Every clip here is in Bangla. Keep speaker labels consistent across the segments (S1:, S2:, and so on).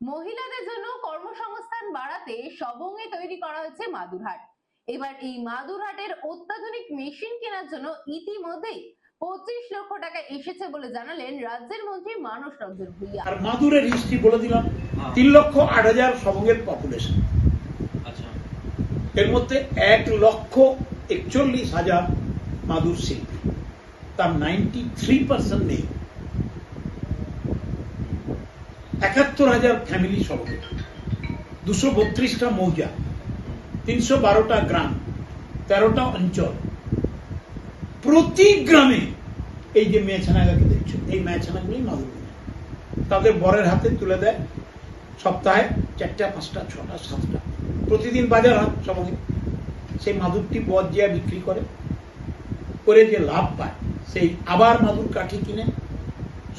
S1: মহিলাদের জন্য কর্মসংস্থান বাড়াতে সবঙ্গে তৈরি করা হয়েছে মাদুরহাট। এবার এই মাদুরহাটের অত্যাধুনিক মেশিন কেনার জন্য ইতিমধ্যেই পঁচিশ লক্ষ টাকা এসেছে বলে জানালেন রাজ্যের মন্ত্রী মানস রঞ্জন ভূঁইয়া।
S2: আর মাদুরের হিস্ট্রি বলে দিলাম। তিন লক্ষ আট হাজার সবঙ্গের পপুলেশন
S3: আচ্ছা।
S2: এর মধ্যে এক লক্ষ একচল্লিশ হাজার মাদুর শিল্পী। তার নাইনটি থ্রি পার্সেন্ট নেই। একাত্তর হাজার ফ্যামিলি সবঙ্গে দুশো বত্রিশটা মৌজা, তিনশো বারোটা গ্রাম, তেরোটা অঞ্চল। প্রতি গ্রামে এই যে মেয়েছানাগাকে দেখছ, এই মেয়েছানাগুলি মাদুর তাদের বরের হাতে তুলে দেয়, সপ্তাহে চারটা, পাঁচটা, ছটা, সাতটা। প্রতিদিন বাজার হাট সবাই। সেই মাদুরটি বজিয়া বিক্রি করে করে যে লাভ পায়, সেই আবার মাদুর কাঠি কিনে,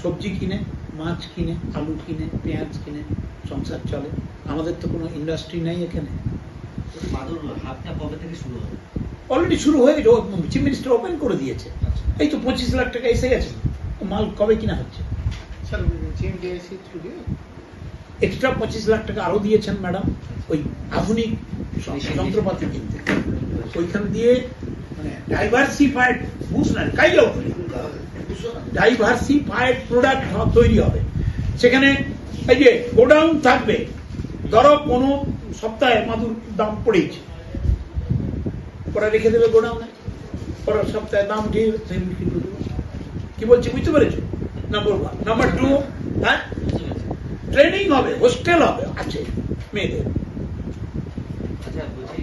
S2: সবজি কিনে মাছ কিনে আলু কিনে পেঁয়াজ কিনে সংসার চলে। আমাদের তো কোনো ইন্ডাস্ট্রি নেই এখানে।
S3: মাদুর হাতটা কবে থেকে শুরু হবে?
S2: অলরেডি শুরু হয়ে গেছে। চিফ মিনিস্টার ওপেন করে দিয়েছে।
S3: আচ্ছা।
S2: এই তো পঁচিশ লাখ টাকা এসে গেছে। মাল কবে কিনা হচ্ছে. এক্সট্রা পঁচিশ লাখ টাকা আরও দিয়েছেন ম্যাডাম ওই আধুনিক যন্ত্রপাতি কিনতে। ওইখান দিয়ে মানে ডাইভার্সিফাইড বুঝ না কাই যাও ডাইভার্সিফাইড প্রোডাক্ট তৈরি হবে। সেখানে এই যে গোডাউন থাকবে, ধরো কোনো সপ্তাহে মাদুর দাম পড়েছে। ওরা রেখে দেবে গোডাউনে। পরের সপ্তাহে দাম ঠিক বিক্রি করে দেবে। কি বলছি, বুঝতে পেরেছ? নাম্বার ওয়ান নাম্বার টু হ্যাঁ? ট্রেনিং হবে হোস্টেল হবে, আছে, মেয়েদের। আচ্ছা বলছি